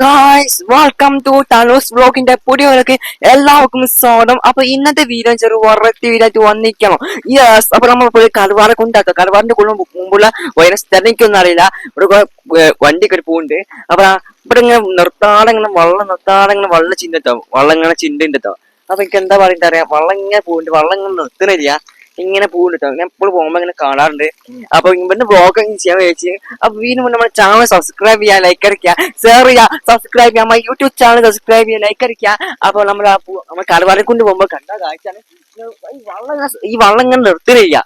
Guys welcome to Thanu's വ്ലോഗിന്റെ പുതിയവർക്ക് എല്ലാവർക്കും സ്വാഗതം. അപ്പൊ ഇന്നത്തെ വീഡിയോ ചെറു വറത്തി വീഡിയോ ആയിട്ട് വന്നിരിക്കണം യെസ് അപ്പൊ നമ്മൾ പോയി കരുവാറെ കൊണ്ടാട്ടോ. കരുവാറിന്റെ കൊള്ളും മുമ്പുള്ള വൈറസ് തെരഞ്ഞെടുക്കൊന്നും അറിയില്ല. ഇവിടെ വണ്ടിയൊക്കെ ഒരു പോകുന്നുണ്ട് അപ്പൊ ഇവിടെ ഇങ്ങനെ നിർത്താതെ ഇങ്ങനെ വള്ളം നിർത്താതെ ഇങ്ങനെ വള്ള ചിന്തട്ടോ. വള്ളം ഇങ്ങനെ ചിന്തിണ്ടോ അപ്പൊ എനിക്ക് എന്താ പറയണ്ട അറിയാം വെള്ളം ഇങ്ങനെ പോകുന്നുണ്ട് വള്ളം ഇങ്ങനെ നിർത്തണില്ല. ഇങ്ങനെ പോകുന്നുണ്ട് ഞാൻ എപ്പോഴും പോകുമ്പോ ഇങ്ങനെ കാണാറുണ്ട്. അപ്പൊ ഇവന്റെ ബ്ലോഗ് ചെയ്യാൻ വിചാരിച്ച് അപ്പൊ വീണ്ടും നമ്മുടെ ചാനൽ സബ്സ്ക്രൈബ് ചെയ്യാ ലൈക്ക് അടിക്കുക. ഷെയർ ചെയ്യാ സബ്സ്ക്രൈബ് ചെയ്യാം നമ്മുടെ യൂട്യൂബ് ചാനൽ സബ്സ്ക്രൈബ് ചെയ്യാൻ ലൈക്ക് അടിക്കുക. അപ്പൊ നമ്മൾ നമ്മൾ കടവാരെ കൊണ്ട് പോകുമ്പോ കണ്ട കാഴ്ചയാണ്. ഈ വള്ളം ഈ വള്ളം ഇങ്ങനെ നിർത്തുന്നില്ല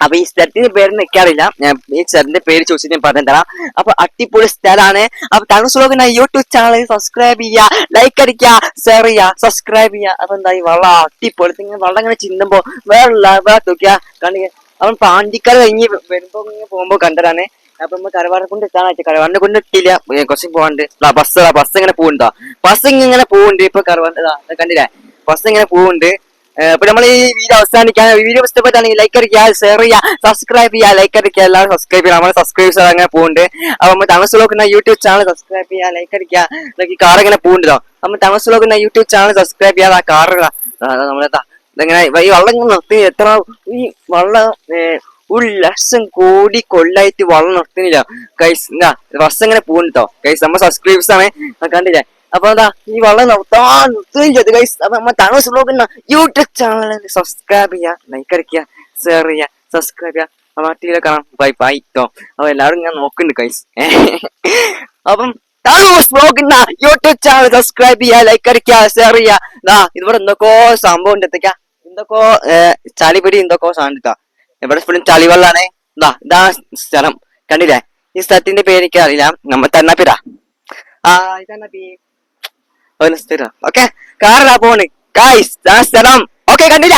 അപ്പൊ ഈ സ്ഥലത്തിന്റെ പേര് നിൽക്കാറില്ല ഞാൻ ഈ സ്ഥലത്തിന്റെ പേര് ചോദിച്ചിട്ട് ഞാൻ പറഞ്ഞു തരാം. അപ്പൊ അടിപൊളി സ്ഥലമാണ്. അപ്പൊ താങ്കൾ ഞാൻ യൂട്യൂബ് ചാനൽ സബ്സ്ക്രൈബ് ചെയ്യുക ലൈക്ക് അടിക്കുക ഷെയർ ചെയ്യുക സബ്സ്ക്രൈബ് ചെയ്യുക. അപ്പൊ എന്താ ഈ വള്ളം അടിപൊളി. ഇങ്ങനെ വള്ളം ഇങ്ങനെ ചിന്തുമ്പോ വേറെ വേറെ നോക്കിയാ കണ്ടിങ്ങനെ അവൻ പാണ്ടിക്കാട് കഴിഞ്ഞ് വരുമ്പോ ഇങ്ങനെ പോകുമ്പോ കണ്ടതാണ്. അപ്പൊ നമ്മൾ കരവാറിനെ കൊണ്ട് എത്താൻ ആയിട്ട് കരവാറിനെ കൊണ്ട് എത്തിയില്ല. കുറച്ച് പോകാണ്ട് ബസ് ബസ് ഇങ്ങനെ പോകുന്നുണ്ടോ ബസ് ഇങ്ങനെ പോകുന്നുണ്ട് ഇപ്പൊ കരവാറിന്റെ കണ്ടില്ലേ? ബസ് ഇങ്ങനെ പോകുന്നുണ്ട് അപ്പൊ നമ്മൾ ഈ വീഡിയോ അവസാനിക്കാൻ വീഡിയോ ഇഷ്ടപ്പെട്ടാണെങ്കിൽ ലൈക്ക് അടിക്കുക ഷെയർ ചെയ്യുക സബ്സ്ക്രൈബ് ചെയ്യുക ലൈക്ക് അടിക്കുക എല്ലാവരും സബ്സ്ക്രൈബ് ചെയ്യുക നമ്മുടെ സബ്സ്ക്രൈബേഴ്സ് അങ്ങനെ പോകുന്നുണ്ട് അപ്പൊ നമ്മൾ തമസ് നോക്കുന്ന യൂട്യൂബ് ചാനൽ സബ്സ്ക്രൈബ് ചെയ്യുക ലൈക്ക് അടിക്കുക. ഈ കാർ ഇങ്ങനെ പോകുന്നുണ്ടോ നമ്മൾ തമസ് നോക്കുന്ന യൂട്യൂബ് ചാനൽ സബ്സ്ക്രൈബ് ചെയ്യാതെ ആ കാർ നമ്മളെത്താ ഇതെങ്ങനെ ഈ വള്ളം നിർത്തി എത്ര ഈ വള്ളം ഒരു ലക്ഷം കോടി കൊല്ലായിട്ട് വള്ളം നിർത്തുന്നില്ല കൈസ് എന്താ ബസ് ഇങ്ങനെ പോകുന്നുണ്ടോ കൈസ് നമ്മൾ സബ്സ്ക്രൈബേഴ്സ് ആണ്. കണ്ടില്ലേ? അപ്പൊ എന്താ ഈ വെള്ളം നിർത്താൻ നിർത്തുകയും ചെയ്തു. ഗൈസ് അപ്പൊ നമ്മൾ താമസം നോക്കുന്ന യൂട്യൂബ് ചാനൽ സബ്സ്ക്രൈബ് ചെയ്യാ ലൈക്ക് അടിക്കുക ഷെയർ ചെയ്യുക സബ്സ്ക്രൈബ് ചെയ്യുക അപ്പൊ ടിവിയിലെ കാണാം. ബൈ ബൈ കേട്ടോ അപ്പൊ എല്ലാവരും ഞാൻ നോക്കുന്നുണ്ട് ഗൈസ് അപ്പം യൂട്യൂബ് ചാനൽ സബ്സ്ക്രൈബ് ചെയ്യാ ലൈക്ക് അടിക്കുക ഷെയർ ചെയ്യുക ദാ ഇവിടെ എന്തൊക്കെയോ സംഭവം ഉണ്ട്. എത്തിക്ക എന്തൊക്കെയോ ചളിപിടി എന്തൊക്കെയോ സാധനം ഇവിടെ ഫുള്ളും ചളിവെള്ളാണ്. ഇതാ ഇതാ സ്ഥലം. കണ്ടില്ലേ? ഈ സ്ഥലത്തിന്റെ പേര് എനിക്ക് അറിയില്ല നമ്മ തന്നാപ്പിരാ ആ ഇതന്നപ്പി സ്ഥിരം. ഓക്കെ കാറിലാ പോണ്. ഗായ്സ് ആ സ്ഥലം. ഓക്കെ കണ്ടില്ല?